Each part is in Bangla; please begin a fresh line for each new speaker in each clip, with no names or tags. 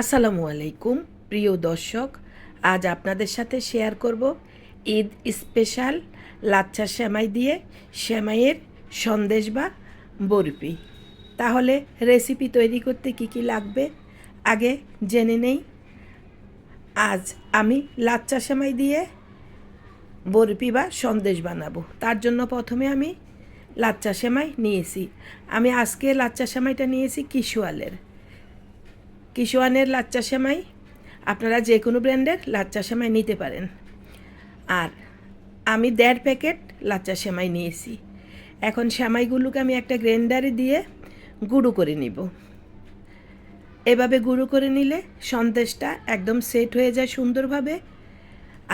আসসালামু আলাইকুম, প্রিয় দর্শক। আজ আপনাদের সাথে শেয়ার করব ঈদ স্পেশাল লাচ্চা সেমাই দিয়ে সেমাইয়ের সন্দেশ বা বরফি। তাহলে রেসিপি তৈরি করতে কি কি লাগবে? আগে জেনে নেই। আজ আমি লাচ্চা সেমাই দিয়ে বরফি বা সন্দেশ বানাবো। তার জন্য প্রথমে আমি লাচ্চা সেমাই নিয়েছি। আমি আজকে লাচ্চা সেমাইটা নিয়েছি কিশোয়ালের। কিশোয়ানের লাচ্চা সেমাই, আপনারা যে কোনো ব্র্যান্ডের লাচ্চা সেমাই নিতে পারেন। আর আমি দেড় প্যাকেট লাচ্চা সেমাই নিয়েছি। এখন সেমাইগুলোকে আমি একটা গ্রাইন্ডারে দিয়ে গুঁড়ো করে নিব। এভাবে গুঁড়ো করে নিলে সন্দেশটা একদম সেট হয়ে যায় সুন্দরভাবে,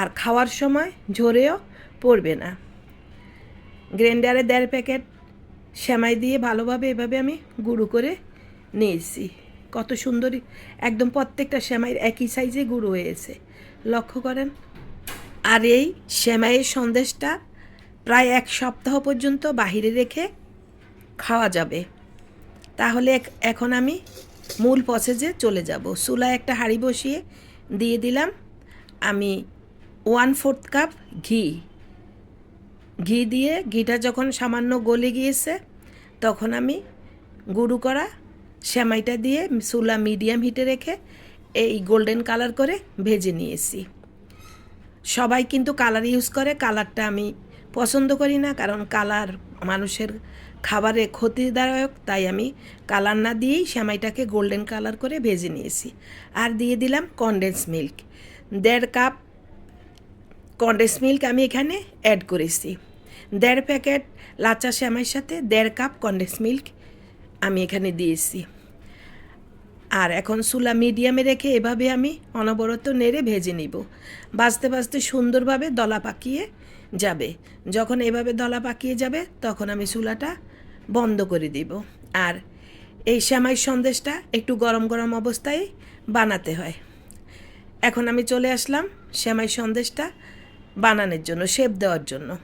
আর খাওয়ার সময় ঝরেও পড়বে না। গ্রাইন্ডারে দেড় প্যাকেট সেমাই দিয়ে ভালোভাবে এভাবে আমি গুঁড়ো করে নিয়েছি। কত সুন্দর। একদম প্রত্যেকটা সেমাইয়ের একই সাইজে গুঁড়ো হয়েছে। লক্ষ্য করেন, আর এই সেমাইয়ের সন্দেশটা প্রায় এক সপ্তাহ পর্যন্ত বাহিরে রেখে খাওয়া যাবে। তাহলে এখন আমি মূল প্রসেসে চলে যাব। চুলায় একটা হাঁড়ি বসিয়ে দিয়ে দিলাম। আমি ওয়ান ফোর্থ কাপ ঘি। ঘি দিয়ে ঘিটা যখন সামান্য গলে গিয়েছে, তখন আমি গুঁড়ো করা সেমাইটা দিয়ে চুলা মিডিয়াম হিটে রেখে এই গোল্ডেন কালার করে ভেজে নিয়েছি। সবাই কিন্তু কালার ইউজ করে, কালারটা আমি পছন্দ করি না, কারণ কালার মানুষের খাবারে ক্ষতিদায়ক, তাই আমি কালার না দিয়েই সেমাইটাকে গোল্ডেন কালার করে ভেজে নিয়েছি। আর দিয়ে দিলাম কনডেন্স মিল্ক দেড় কাপ কনডেন্স মিল্ক আমি এখানে অ্যাড করেছি। দেড় প্যাকেট লাচা শ্যামাইয়ের সাথে দেড় কাপ কনডেন্স মিল্ক আমি এখানে দিয়েছি। আর এখন সুলা মিডিয়ামে রেখে এভাবে আমি অনবরত নেড়ে ভেজে নিব। বাজতে বাজতে সুন্দরভাবে দলা পাকিয়ে যাবে। যখন এভাবে দলা পাকিয়ে যাবে, তখন আমি চুলাটা বন্ধ করে দিব। আর এই শ্যামাই সন্দেশটা একটু গরম গরম অবস্থায় বানাতে হয়। এখন আমি চলে আসলাম শ্যামাই সন্দেশটা বানানোর জন্য, শেপ দেওয়ার জন্য।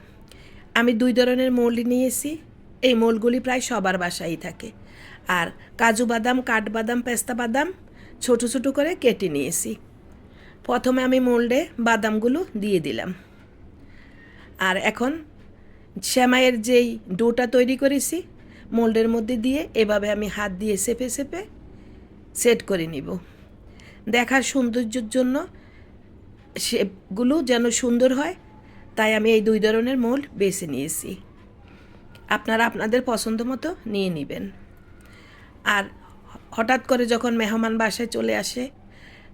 আমি দুই ধরনের মোল্ড নিয়েছি। এই মোলগুলি প্রায় সবার বাসায় থাকে। আর কাজু বাদাম কাঠবাদাম পেস্তা বাদাম ছোট ছোট করে কেটে নিয়েছি। প্রথমে আমি মোল্ডে বাদামগুলো দিয়ে দিলাম। আর এখন শ্যামাইয়ের যেই ডোটা তৈরি করেছি, মোল্ডের মধ্যে দিয়ে এভাবে আমি হাত দিয়ে সেপে সেপে সেট করে নিব। দেখার সৌন্দর্যের জন্য শেপগুলো যেন সুন্দর হয়, তাই আমি এই দুই ধরনের মোল্ড বেছে নিয়েছি। আপনারা আপনাদের পছন্দ মতো নিয়ে নেবেন। আর হঠাৎ করে যখন মেহমান বাসায় চলে আসে,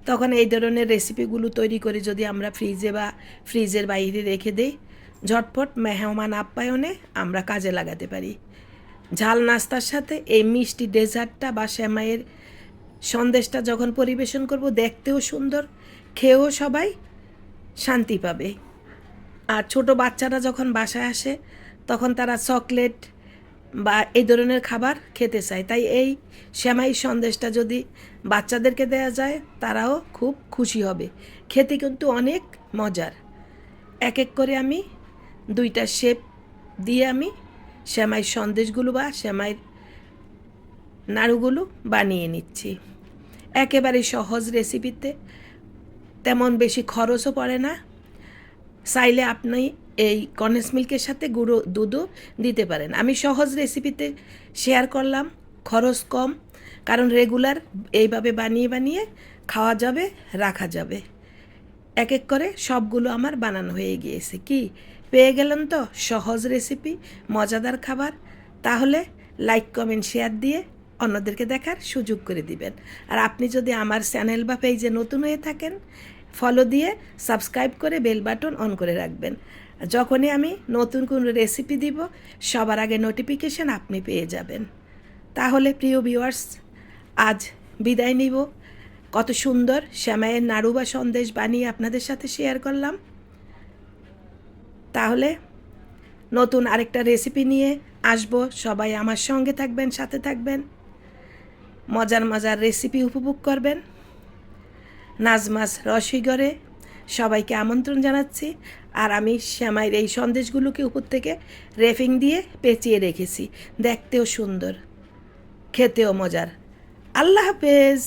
তখন এই ধরনের রেসিপিগুলো তৈরি করে যদি আমরা ফ্রিজে বা ফ্রিজের বাইরে রেখে দেই, ঝটপট মেহমান আপ্যায়নে আমরা কাজে লাগাতে পারি। ঝাল নাস্তার সাথে এই মিষ্টি ডেজার্টটা বা শ্যামাইয়ের সন্দেশটা যখন পরিবেশন করব, দেখতেও সুন্দর, খেয়েও সবাই শান্তি পাবে। আর ছোট বাচ্চারা যখন বাসায় আসে তখন তারা চকলেট বা এই ধরনের খাবার খেতে চায়। তাই এই শ্যামাই সন্দেশটা যদি বাচ্চাদেরকে দেওয়া যায়, তারাও খুব খুশি হবে। খেতে কিন্তু অনেক মজার। এক এক করে আমি দুইটা শেপ দিয়ে আমি শ্যামাই সন্দেশগুলো বা শ্যামাইয়ের নাড়ুগুলো বানিয়ে নিচ্ছি। একেবারে সহজ রেসিপিতে তেমন বেশি খরচও পড়ে না। চাইলে আপনি এই কন্ডেন্স মিল্কের সাথে গুঁড়ো দুধও দিতে পারেন। আমি সহজ রেসিপিতে শেয়ার করলাম, খরচ কম, কারণ রেগুলার এইভাবে বানিয়ে বানিয়ে খাওয়া যাবে, রাখা যাবে। এক এক করে সবগুলো আমার বানানো হয়ে গিয়েছে। কি? পেয়ে গেলেন তো? সহজ রেসিপি, মজাদার খাবার। তাহলে লাইক, কমেন্ট, শেয়ার দিয়ে অন্যদেরকে দেখার সুযোগ করে দিবেন। আর আপনি যদি আমার চ্যানেল বা পেজে নতুন হয়ে থাকেন ফলো দিয়ে সাবস্ক্রাইব করে বেল বাটন অন করে রাখবেন। যখনই আমি নতুন কোনো রেসিপি দিব, সবার আগে নোটিফিকেশান আপনি পেয়ে যাবেন। তাহলে প্রিয় ভিউয়ার্স আজ বিদায় নিব। কত সুন্দর শ্যামায়ের নাড়ু বা সন্দেশ বানিয়ে আপনাদের সাথে শেয়ার করলাম। তাহলে নতুন আরেকটা রেসিপি নিয়ে আসব। সবাই আমার সঙ্গে থাকবেন, সাথে থাকবেন। মজার মজার রেসিপি উপভোগ করবেন। নাজমাস রসিগরে সবাইকে আমন্ত্রণ জানাচ্ছি। আর আমি শ্যামাইয়ের এই সন্দেশগুলোকে উপর থেকে রেফিং দিয়ে পেঁচিয়ে রেখেছি। দেখতেও সুন্দর, খেতেও মজার। আল্লাহ হাফেজ।